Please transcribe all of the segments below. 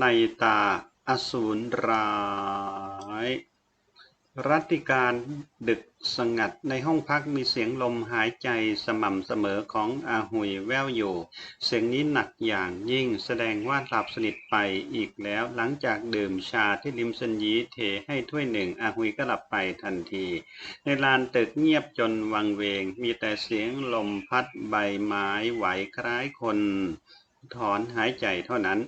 ในตาอสูรร้ายรัติการดึกสงัดในห้องพักมีเสียงลมหายใจสม่ำเสมอของอาหุยแววอยู่ เสียงนี้หนักอย่างยิ่งแสดงว่าหลับสนิทไปอีกแล้วหลังจากดื่มชาที่ลิมซันยีเทให้ถ้วยหนึ่งอาหุยก็หลับไปทันที ในลานตึกเงียบจนวังเวง มีแต่เสียงลมพัดใบไม้ไหวคล้ายคน ถอนหายใจเท่านั้น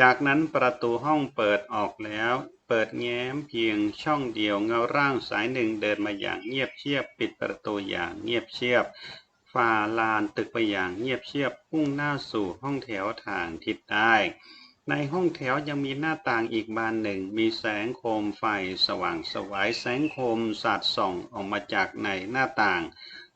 จากนั้นประตูห้องเปิดออกแล้ว เปิดแง้มเพียงช่องเดียวเงาร่างสายหนึ่งเดินมาอย่างเงียบเชียบ ปิดประตูอย่างเงียบเชียบ ฝ่าลานตึกไปอย่างเงียบเชียบพุ่งหน้าสู่ห้องแถวทางทิศใต้ในห้องแถวยังมีหน้าต่างอีกบานหนึ่ง มีแสงโคมไฟสว่างสวายแสงโคมสาดส่องออกมาจากในหน้าต่าง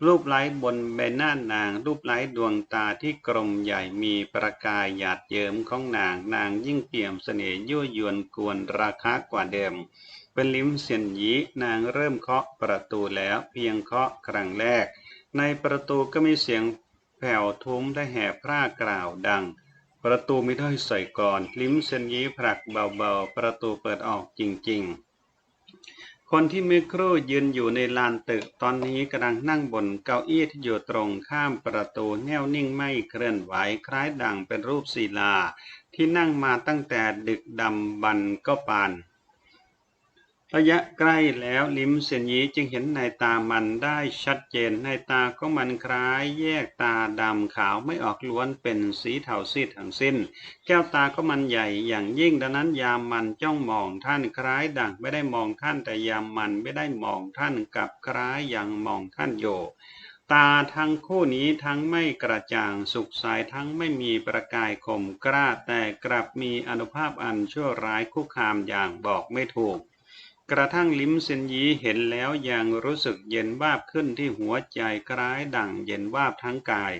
รูปไล้บนใบหน้านาง รูปไล้ดวงตาที่กลมใหญ่มีประกายหยาดเยิ้มของนาง นางยิ่งเปี่ยมเสน่ห์ยั่วยวนกวนราคากว่าเดิม เป็นลิ้มเสียนยีนางเริ่มเคาะประตูแล้วเพียงเคาะครั้งแรก ในประตูก็มีเสียงแผ่วทุ้มและแห่พร่ากล่าวดัง ประตูไม่ได้ใส่ก่อน ลิ้มเซียนยีผลักเบาๆ ประตูเปิดออกจริงๆ คนที่เมื่อครู่ยืนอยู่ในลานตึกตอนนี้กำลังนั่งบนเก้าอี้ที่อยู่ตรงข้ามประตูแน่วนิ่งไม่เคลื่อนไหวคล้ายดังเป็นรูปศิลา ที่นั่งมาตั้งแต่ดึกดำบรรพ์ก็ปาน ระยะใกล้แล้วลิมเซียนยีจึงเห็นในตามันได้ชัดเจนในตาก็มันคล้ายแยกตาดำขาวไม่ออกล้วนเป็นสีเทาซีดทั้งสิ้น แก้วตาก็มันใหญ่อย่างยิ่งดังนั้นยามมันจ้องมองท่านคล้ายดังไม่ได้มองท่านแต่ยามมันไม่ได้มองท่านกลับคล้ายยังมองท่านโยตาทั้งคู่นี้ทั้งไม่กระจ่างสุขใสทั้งไม่มีประกายคมกล้าแต่กลับมีอนุภาพอันชั่วร้ายคุกคามอย่างบอกไม่ถูก กระทั่งลิ้มเซนยีเห็นแล้วยังรู้สึกเย็นวาบขึ้นที่หัวใจคล้ายดั่งเย็นวาบทั้งกาย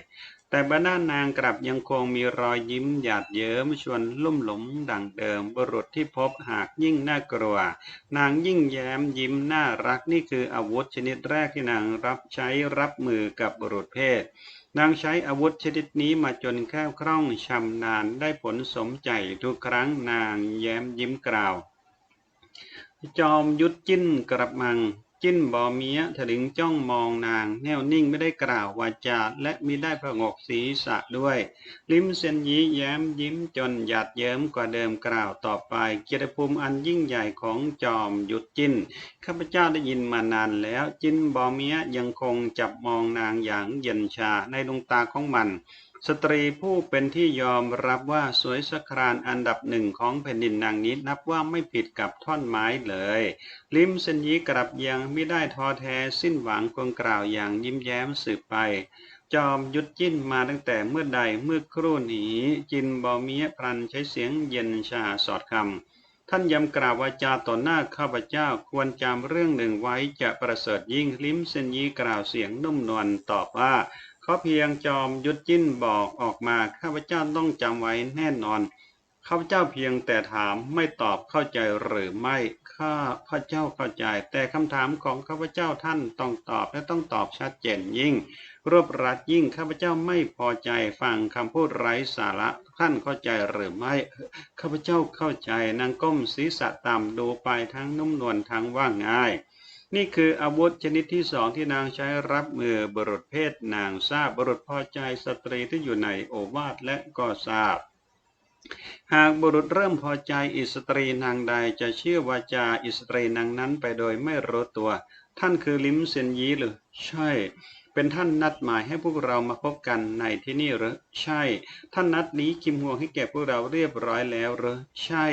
แต่บรรดานางกลับยังคงมีรอยยิ้มหยาดเยิ้มชวนลุ่มหลงดังเดิมบุรุษที่พบหากยิ่งน่ากลัว นางยิ่งแย้มยิ้มน่ารักนี่คืออาวุธชนิดแรกที่นางรับใช้รับมือกับบุรุษเพศนางใช้อาวุธชนิดนี้มาจนแค่คล่องชำนาญได้ผลสมใจทุกครั้งนางแย้มยิ้มกล่าว จอมยุทธจิ้นกระมัง จิ้นบอเมียถลึงจ้องมองนาง แน่วนิ่งไม่ได้กล่าววาจาและมิได้ผงกศีรษะด้วย ลิ้มเซนยีแย้มยิ้มจนหยาดเยิ้มกว่าเดิมกล่าวต่อไปเกียรติภูมิอันยิ่งใหญ่ของจอมยุทธจิ้นข้าพเจ้าได้ยินมานานแล้ว จิ้นบอเมียยังคงจับมองนางอย่างเย็นชาในดวงตาของมัน สตรีผู้เป็นที่ยอมรับว่าสวยสะครานอันดับหนึ่งของแผ่นดินนางนี้นับว่าไม่ผิดกับท่อนไม้เลย ลิมเซนยีกลับยังไม่ได้ท้อแท้สิ้นหวังคงกล่าวอย่างยิ้มแย้มสืบไป จอมยุดจิ้นมาตั้งแต่เมื่อใดเมื่อครู่นี้ จินบอมีพลันใช้เสียงเย็นชาสอดคำท่านยำกล่าววาจาต่อหน้าข้าพเจ้าควรจำเรื่องหนึ่งไว้จะประเสริฐยิ่งลิ้มเซนยีกล่าวเสียงนุ่มนวลตอบว่า เขาเพียงจอมยุดจิ้นบอกออกมาข้าพเจ้าต้องจำไว้แน่นอนข้าพเจ้าเพียงแต่ถามไม่ตอบเข้าใจหรือไม่ข้าพระเจ้าเข้าใจ แต่คำถามของข้าพเจ้าท่านต้องตอบและต้องตอบชัดเจนยิ่ง รวบรัดยิ่งข้าพเจ้าไม่พอใจฟังคำพูดไร้สาระท่านเข้าใจหรือไม่ข้าพเจ้าเข้าใจนางก้มศีรษะต่ำดูไปทั้งนุ่มนวลทั้งว่าง่าย นี่คืออาวุธชนิดที่สองที่นางใช้รับมือบุรุษเพศนางทราบบุรุษพอใจสตรีที่อยู่ในโอวาทและก็ทราบ หากบุรุษเริ่มพอใจอิสตรีนางใดจะเชื่อวาจาอิสตรีนางนั้นไปโดยไม่รู้ตัว ท่านคือลิมเซนยีหรือใช่เป็นท่านนัดหมายให้พวกเรามาพบกันในที่นี่หรือใช่ ท่านนัดนี้คิมฮวงให้แก่พวกเราเรียบร้อยแล้วหรือใช่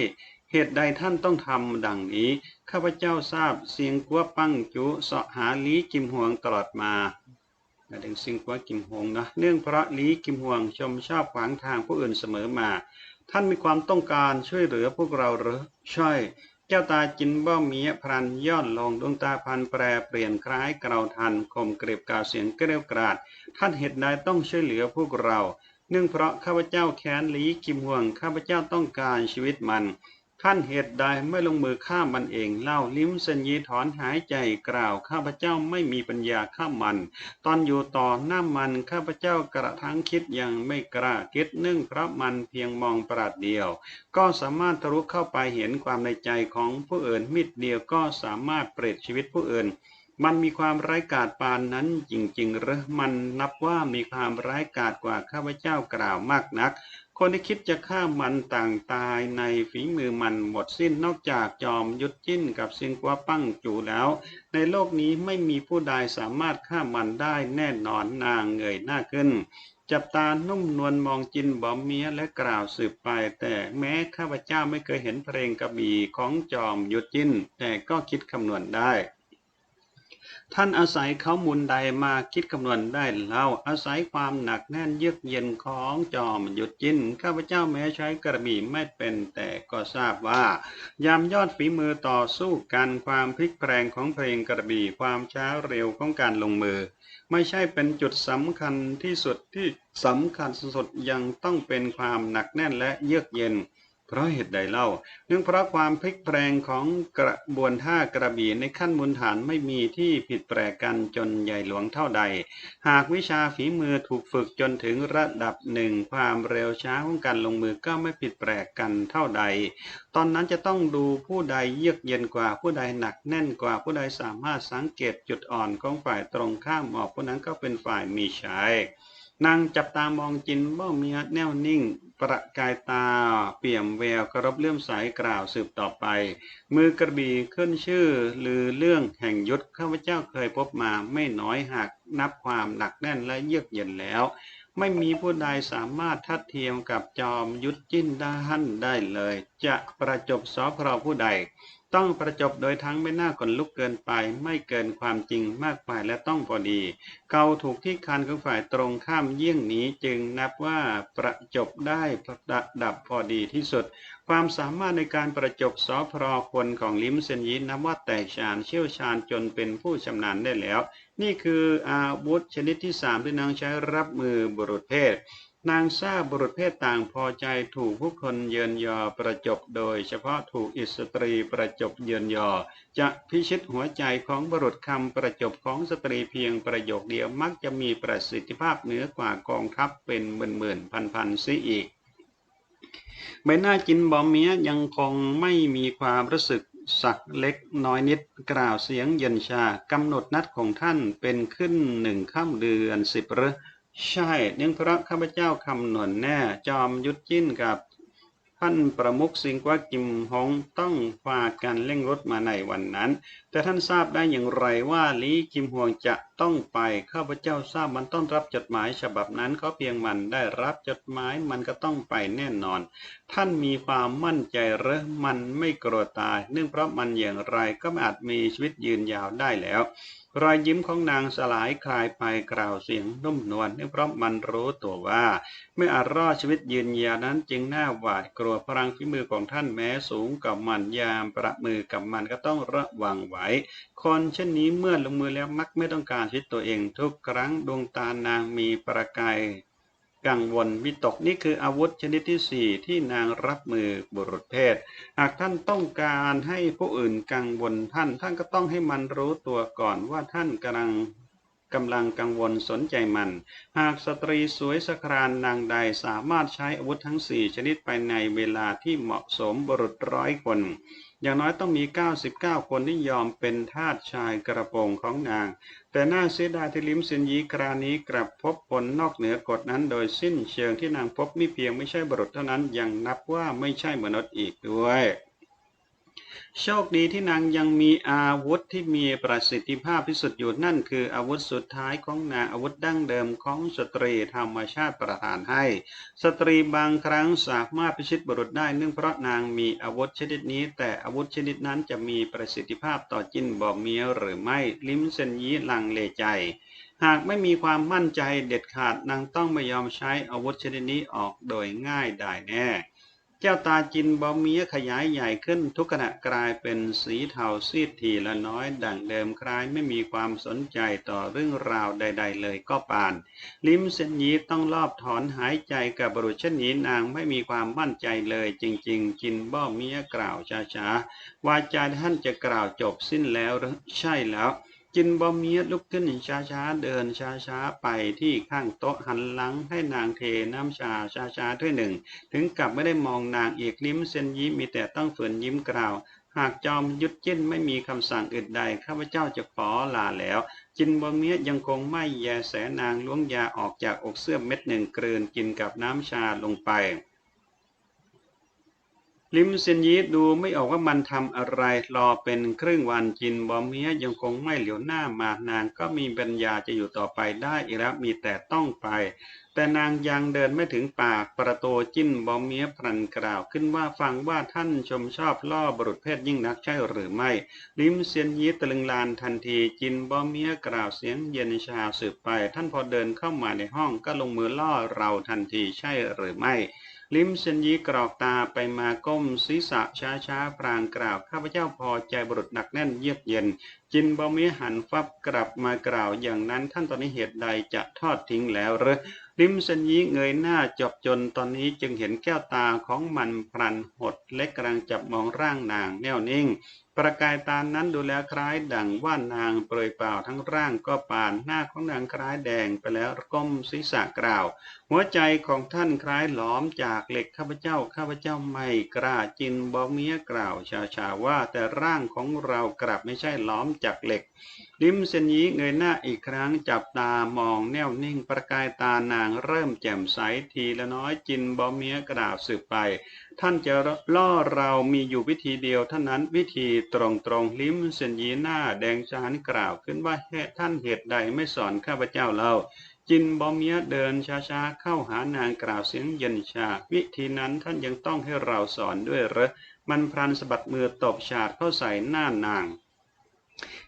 เหตุใดท่านต้องทำดังนี้ ข้าพเจ้าทราบเสียงกัวปั้งจุเสาะหาลีกิมฮวงตลอดมาถึงเสียงกัวกิมฮวงนะเนื่องเพราะลีกิมฮวงชมชอบขวางทางผู้อื่นเสมอมา ท่านมีความต้องการช่วยเหลือพวกเราหรือใช่แก้วตาจินบ้าเมียพรันย่อนลงดวงตาพันแปรเปลี่ยนคล้ายเกลาทันคมเกรียบกล่าวเสียงเกลียวกราด ท่านเหตุใดต้องช่วยเหลือพวกเรา เนื่องเพราะข้าพเจ้าแค้นลีกิมฮวงข้าพเจ้าต้องการชีวิตมัน ท่านเหตุใดไม่ลงมือฆ่ามันเองเล่าลิ้มเซนยีถอนหายใจกล่าวข้าพเจ้าไม่มีปัญญาฆ่ามัน ตอนอยู่ต่อหน้ามันข้าพเจ้ากระทั่งคิดยังไม่กล้าคิดนึ่งเพราะมันเพียงมองประหลาดเดียว ก็สามารถทะลุเข้าไปเห็นความในใจของผู้อื่นมิดเดียวก็สามารถเปรตชีวิตผู้อื่นมันมีความร้ายกาจปานนั้นจริงๆหรือมันนับว่ามีความร้ายกาจกว่าข้าพเจ้ากล่าวมากนัก คนที่คิดจะฆ่ามันต่างตายในฝีมือมันหมดสิ้นนอกจากจอมยุดจิ้นกับซิงกัวปั้งจูแล้ว ในโลกนี้ไม่มีผู้ใดสามารถฆ่ามันได้แน่นอนนางเงยหน้าขึ้น จับตานุ่มนวลมองจินบอมเมียและกล่าวสืบไป แต่แม้ข้าพเจ้าไม่เคยเห็นเพลงกระบี่ของจอมยุดจิ้น แต่ก็คิดคำนวณได้ ท่านอาศัยเขามูลใดมาคิดคำนวณได้เล่าอาศัยความหนักแน่นเยือกเย็นของจอมหยุดจินข้าพเจ้าแม้ใช้กระบี่ไม่เป็นแต่ก็ทราบว่า ยามยอดฝีมือต่อสู้กันความพลิกแปลงของเพลงกระบี่ความช้าเร็วของการลงมือ ไม่ใช่เป็นจุดสำคัญที่สุดที่สำคัญสุดยังต้องเป็นความหนักแน่นและเยือกเย็น เพราะเหตุใดเล่า เนื่องเพราะความพลิกแปลงของกระบวนท่ากระบี่ในขั้นมูลฐานไม่มีที่ผิดแปลกกันจนใหญ่หลวงเท่าใด หากวิชาฝีมือถูกฝึกจนถึงระดับหนึ่งความเร็วช้าของการลงมือก็ไม่ผิดแปลกกันเท่าใด ตอนนั้นจะต้องดูผู้ใดเยือกเย็นกว่าผู้ใดหนักแน่นกว่าผู้ใดสามารถสังเกตจุดอ่อนของฝ่ายตรงข้ามออกผู้นั้นก็เป็นฝ่ายมีชัย นางจับตามองจินบ่เมียแน่วนิ่ง ประกายตา เปี่ยมแววกระรบเลื่อมใสกล่าวสืบต่อไป มือกระบี่ขึ้นชื่อ ลือเรื่องแห่งยุทธข้าพเจ้าเคยพบมาไม่น้อยหากนับความหนักแน่นและเยือกเย็นแล้ว ไม่มีผู้ใดสามารถทัดเทียมกับจอมยุทธจิ้นด้านได้เลย จะประจบสอพรผู้ใด ต้องประจบโดยทั้งไม่น่าขนลุกเกินไป ไม่เกินความจริงมากไปและต้องพอดีเกาถูกที่คันของฝ่ายตรงข้ามเยี่ยงนี้จึงนับว่าประจบได้ระดับพอดีที่สุด ความสามารถในการประจบสอพรคนของลิมเซนยีนับว่าแตกฉานเชี่ยวชาญจนเป็นผู้ชำนาญได้แล้ว นี่คืออาวุธชนิดที่สามที่นางใช้รับมือบุรุษเพศ นางทราบบุรุษเพศต่างพอใจถูกผู้คนเยินยอประจบโดย เฉพาะถูกอิสตรีประจบเยินยอ จะพิชิตหัวใจของบุรุษคำประจบของสตรีเพียงประโยคเดียวมักจะมีประสิทธิภาพเหนือกว่ากองทัพเป็นหมื่นหมื่นพันพันๆซิอีก ใบหน้าจินบอมเมียยังคงไม่มีความรู้สึกสักเล็กน้อยนิดกล่าวเสียงเย็นชากำหนดนัดของท่านเป็นขึ้นหนึ่งข้ามเดือนสิบหรือ ใช่ เนื่องเพราะข้าพเจ้าคำนวณแน่ จอมยุทธจิ้นกับท่านประมุขสิงห์กว่ากิมฮงต้องพาดกันเร่งรถมาในวันนั้น แต่ท่านทราบได้อย่างไรว่าลีกิมฮวงจะต้องไปข้าพเจ้าทราบมันต้องรับจดหมายฉบับนั้นเขาเพียงมันได้รับจดหมายมันก็ต้องไปแน่นอน ท่านมีความมั่นใจหรือมันไม่กลัวตาย เนื่องเพราะมันอย่างไรก็อาจมีชีวิตยืนยาวได้แล้ว รอยยิ้มของนางสลายคลายไปกล่าวเสียงนุ่มนวลเนื่องเพราะมันรู้ตัวว่าไม่อาจรอดชีวิตยืนยาวนั้นจึงน่าหวาดกลัวพลังฝีมือของท่านแม้สูงกับมันยามประมือกับมันก็ต้องระวังไว้ คนเช่นนี้เมื่อลงมือแล้วมักไม่ต้องการชีวิตตัวเองทุกครั้งดวงตานางมีประกาย กังวลวิตกนี่คืออาวุธชนิดที่สี่ที่นางรับมือบุรุษเพศ หากท่านต้องการให้ผู้อื่นกังวลท่าน ท่านก็ต้องให้มันรู้ตัวก่อนว่าท่านกำลังกำลังกังวลสนใจมัน หากสตรีสวยสครานนางใดสามารถใช้อาวุธทั้งสี่ชนิดไปในเวลาที่เหมาะสมบุรุษร้อยคน อย่างน้อยต้องมี 99 คนที่ยอมเป็นทาสชายกระโปรงของนาง แต่น่าเสียดายที่ลิมซินยีครานี้กลับพบผลนอกเหนือกฎนั้น โดยสิ้นเชิงที่นางพบมิเพียงไม่ใช่บุรุษเท่านั้นยังนับว่าไม่ใช่มนุษย์อีกด้วย โชคดีที่นางยังมีอาวุธที่มีประสิทธิภาพที่สุดอยู่นั่นคืออาวุธสุดท้ายของนางอาวุธดั้งเดิมของสตรีธรรมชาติประทานให้ สตรีบางครั้งสามารถพิชิตบุรุษได้เนื่องเพราะนางมีอาวุธชนิดนี้ แต่อาวุธชนิดนั้นจะมีประสิทธิภาพต่อจินบอบเมียหรือไม่ลิมเซนยีลังเลใจหากไม่มีความมั่นใจเด็ดขาดนางต้องไม่ยอมใช้อาวุธชนิดนี้ออกโดยง่ายได้แน่ แก้วตาจินบอมเมียขยายใหญ่ขึ้นทุกขณะกลายเป็นสีเทาซีดทีละน้อยดังเดิมคล้ายไม่มีความสนใจต่อเรื่องราวใด ๆ เลยก็ปาน ลิมเซนยีต้องรอบถอนหายใจกับบรุษเช่นนี้นางไม่มีความมั่นใจเลยจริง ๆ จินบ้อเมียกล่าวช้าๆวาจาท่านจะกล่าวจบสิ้นแล้วใช่แล้ว จินบอมเมียลุกขึ้นช้าๆเดินช้าๆไปที่ข้างโต๊ะหันหลังให้นางเทน้ำชาช้าๆด้วยหนึ่ง ถึงกับไม่ได้มองนางอีกลิ้มเส้นยิ้มมีแต่ต้องฝืนยิ้มกล่าว หากจอมยุดจิ้นไม่มีคำสั่งอื่นใดข้าพเจ้าจะขอลาแล้ว จินบอมเมียยังคงไม่แยแสนางล้วงยาออกจากอกเสื้อเม็ดหนึ่งกลืนกินกับน้ำชาลงไป ลิมเซนยีดูไม่ออกว่ามันทำอะไร รอเป็นครึ่งวันจินบอมเมียยังคงไม่เหลียวหน้ามานางก็มีปัญญาจะอยู่ต่อไปได้อีกแล้วมีแต่ต้องไป แต่นางยังเดินไม่ถึงปากประตูจิ้นบอมเมียพลันกล่าวขึ้นว่าฟังว่าท่านชมชอบล่อบรุษเพศยิ่งนักใช่หรือไม่ ลิมเซียนยีตะลึงลานทันทีจินบอมเมียกล่าวเสียงเย็นชาสืบไป ท่านพอเดินเข้ามาในห้องก็ลงมือล่อเราทันทีใช่หรือไม่ ลิ้มเซนยีกรอกตาไปมาก้มศีรษะช้าช้าๆพรางกล่าว ข้าพเจ้าพอใจบุรุษหนักแน่นเยือกเย็น จินบอมีหันฟับกลับมากล่าวอย่างนั้นท่านตอนนี้เหตุใดจะทอดทิ้งแล้วหรือ ลิมเซนยีเงยหน้าจบจนตอนนี้จึงเห็นแก้วตาของมันพลันหดเล็กกำลังจับมองร่างนางแน่วนิ่ง ประกายตานั้นดูแล้วคล้ายดังว่านางเปรยเปล่าทั้งร่างก็ปานหน้าของนางคล้ายแดงไปแล้วก้มศีรษะกล่าว หัวใจของท่านคล้ายหลอมจากเหล็กข้าพเจ้าข้าพเจ้าไม่กล้าจินบอเมียกล่าวชาชาว่าแต่ร่างของเรากลับไม่ใช่หลอมจากเหล็ก ลิมเซนยีเงยหน้าอีกครั้งจับตามองแน่วนิ่งประกายตานางเริ่มแจ่มใสทีละน้อยจินบอเมียกล่าวสืบไป ท่านจะล่อเรามีอยู่วิธีเดียวเท่านั้นวิธีตรงตรงๆลิมเซนยีหน้าแดงชานกล่าวขึ้นว่าเหตุท่านเหตุใดไม่สอนข้าพเจ้าเล่าจินบอมเมียเดินช้าๆเข้าหานางกล่าวเสียงเย็นชา วิธีนั้นท่านยังต้องให้เราสอนด้วยเหรอมันพลันสะบัดมือตบฉาดเข้าใส่หน้านาง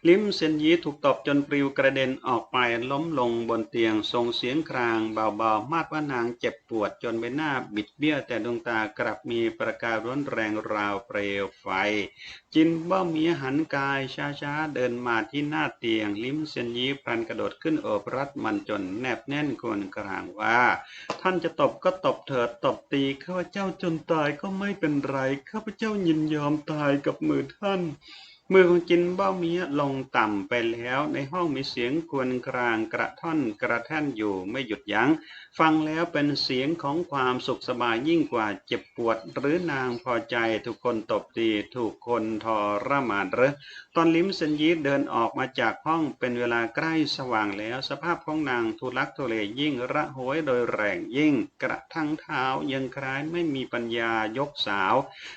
ลิมเซนยีถูกตบจนปลิวกระเด็นออกไปล้มลงบนเตียงส่งเสียงครางเบาๆ มาดว่านางเจ็บปวดจนใบหน้าบิดเบี้ยวแต่ดวงตากลับมีประกายร้อนแรงราวเปลวไฟ จินบ้าเมียหันกายช้าๆ เดินมาที่หน้าเตียง ลิมเซนยีพลันกระโดดขึ้นโอบรัดมันจนแนบแน่นควรกลางว่า ท่านจะตบก็ตบเถิดตบตีข้าพเจ้าจนตายก็ไม่เป็นไรข้าพเจ้ายินยอมตายกับมือท่าน มือของจินเบ้าเมียลงต่ำไปแล้ว ในห้องมีเสียงกวนกลางกระท่อนกระแท่นอยู่ไม่หยุดยัง้ง ฟังแล้วเป็นเสียงของความสุขสบายยิ่งกว่าเจ็บปวด หรือนางพอใจถูกคนตบตีถูกคนทรมานหรือตอนลิมเซนยีเดินออกมาจากห้องเป็นเวลาใกล้สว่างแล้ว สภาพของนางทุลักทุเลยิ่งระหวยโดยแรงยิ่ง กระทั่งเท้ายังคล้ายไม่มีปัญญายกสาว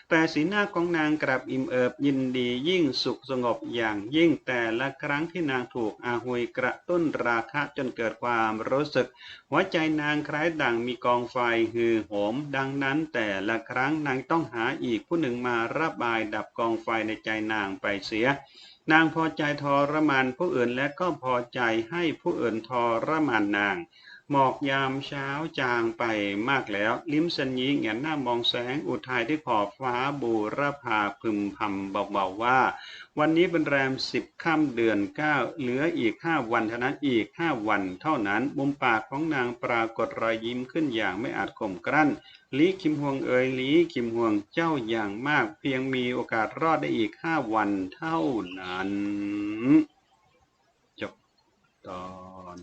แต่สีหน้าของนางกลับอิ่มเอิบยินดียิ่งสุขสงบอย่างยิ่งแต่ละครั้งที่นางถูกอาหุยกระตุ้นราคะจนเกิดความรู้สึก หัวใจนางคล้ายดังมีกองไฟฮือโหม ดังนั้นแต่ละครั้งนางต้องหาอีกผู้หนึ่งมาระบายดับกองไฟในใจนางไปเสีย นางพอใจทรมานผู้อื่นและก็พอใจให้ผู้อื่นทรมานนาง หมอกยามเช้าจางไปมากแล้ว ลิ้มสันยีแงนหน้ามองแสงอุทัยที่ขอบฟ้าบูรพาพึมพำเบาๆว่า วันนี้เป็นแรมสิบค่ำเดือนเก้าเหลืออีกห้าวันเท่านั้นอีกห้าวันเท่านั้นมุมปากของนางปรากฏรอยยิ้มขึ้นอย่างไม่อาจข่มกลั้นลีคิมฮวงเอ๋ยลีคิมฮวงเจ้าอย่างมาก เพียงมีโอกาสรอดได้อีกห้าวันเท่านั้น จบตอน